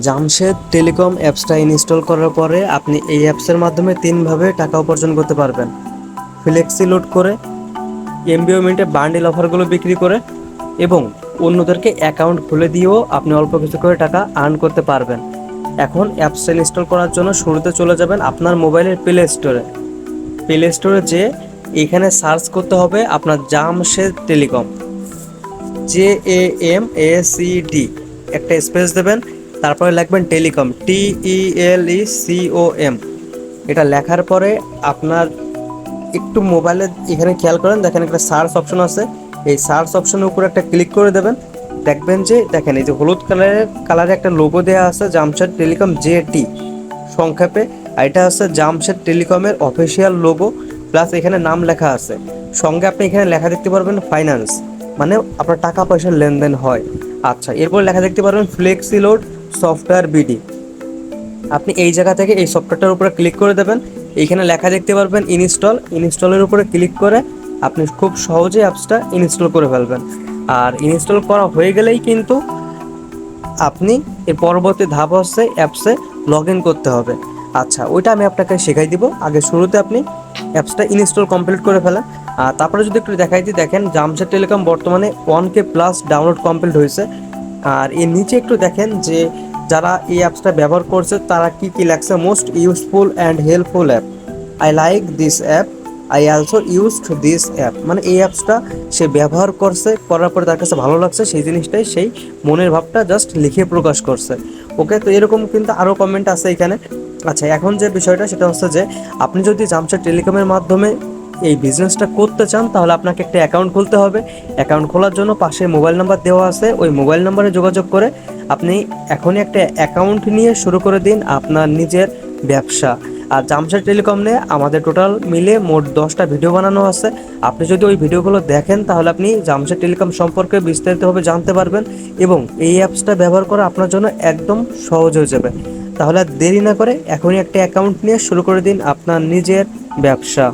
Jamshed telecom অ্যাপসটা install করার পরে আপনি এই অ্যাপসের মাধ্যমে তিনভাবে টাকা উপার্জন করতে পারবেন। ফ্লেক্সি লোড করে, এমবিও মিন্টে বান্ডিল অফারগুলো বিক্রি করে এবং অন্যদেরকে অ্যাকাউন্ট খুলে দিয়েও আপনি অল্প কিছু করে টাকা আর্ন করতে পারবেন। এখন অ্যাপসটা ইনস্টল করার জন্য শুরুতে চলে যাবেন আপনার মোবাইলের প্লে স্টোরে। প্লে স্টোরে যে এখানে সার্চ করতে হবে আপনার Jamshed telecom. J A M A C D. একটা স্পেস দেবেন তারপরে লিখবেন telecom T E L E C O M এটা লেখার পরে আপনার একটু মোবাইলে এখানে খেয়াল করেন, দেখেন একটা সার্চ অপশন আছে, এই সার্চ অপশনের উপর একটা ক্লিক করে দেবেন, দেখবেন যে, দেখেন এই যে হলুদ কালারের কালারে একটা লোগো দেওয়া আছে, জামশেদ টেলিকম জে টি, সংক্ষেপে এটা হচ্ছে জামশেদ টেলিকমের অফিসিয়াল লোগো প্লাস এখানে নাম লেখা আছে, সঙ্গে আপনি এখানে লেখা দেখতে পারবেন ফাইন্যান্স মানে আপনার টাকা পয়সার লেনদেন হয় আচ্ছা এরপর লেখা দেখতে পারবেন ফ্লেক্সি লোড সফটওয়্যার বিডি আপনি এই জায়গা থেকে এই সফটওয়্যারটার উপরে ক্লিক করে দেবেন। এইখানে লেখা দেখতে পারবেন ইনস্টল ইনস্টলের উপরে ক্লিক করে আপনি খুব সহজে অ্যাপসটা ইনস্টল করে ফেলবেন। আর ইনস্টল করা হয়ে গেলেই কিন্তু আপনি এর পরবর্তী ধাপ হচ্ছে অ্যাপসে লগ করতে হবে। আচ্ছা ওইটা আমি আপনাকে শেখাই দিব। আগে শুরুতে আপনি অ্যাপসটা ইনস্টল কমপ্লিট করে ফেলেন। আর তারপরে যদি একটু দেখাই দিই, দেখেন জামশেদ টেলিকম বর্তমানে one K plus download complete হয়েছে। আর এর নিচে একটু দেখেন যে যারা এই অ্যাপসটা ব্যবহার করছে, তারা কি কি লাগছে most useful and helpful app I like this app I also used this app মানে এই অ্যাপসটা সে ব্যবহার করছে, করার পরে তার কাছে ভালো লাগছে, সেই জিনিসটাই সেই মনের ভাবটা জাস্ট লিখে প্রকাশ করছে। ওকে তো এরকম কিন্তু আরও কমেন্ট আছে এখানে। আচ্ছা এখন যে বিষয়টা, সেটা হচ্ছে যে আপনি যদি জামশেদ টেলিকমের মাধ্যমে এই বিজনেসটা করতে চান, তাহলে আপনাকে একটা অ্যাকাউন্ট খুলতে হবে। অ্যাকাউন্ট খোলার জন্য পাশে মোবাইল নাম্বার দেওয়া আছে। ওই মোবাইল নাম্বারে যোগাযোগ করে আপনি এখনই একটা অ্যাকাউন্ট নিয়ে শুরু করে দিন আপনার নিজের ব্যবসা। আর জামশেদ টেলিকম নিয়ে আমাদের টোটাল মিলে মোট দশটা ভিডিও বানানো আছে। আপনি যদি ওই ভিডিওগুলো দেখেন, তাহলে আপনি জামশেদ টেলিকম সম্পর্কে বিস্তারিতভাবে জানতে পারবেন এবং এই অ্যাপসটা ব্যবহার করা আপনার জন্য একদম সহজ হয়ে যাবে। তাহলে দেরি না করে এখনই একটা অ্যাকাউন্ট নিয়ে শুরু করে দিন আপনার নিজের ব্যবসা।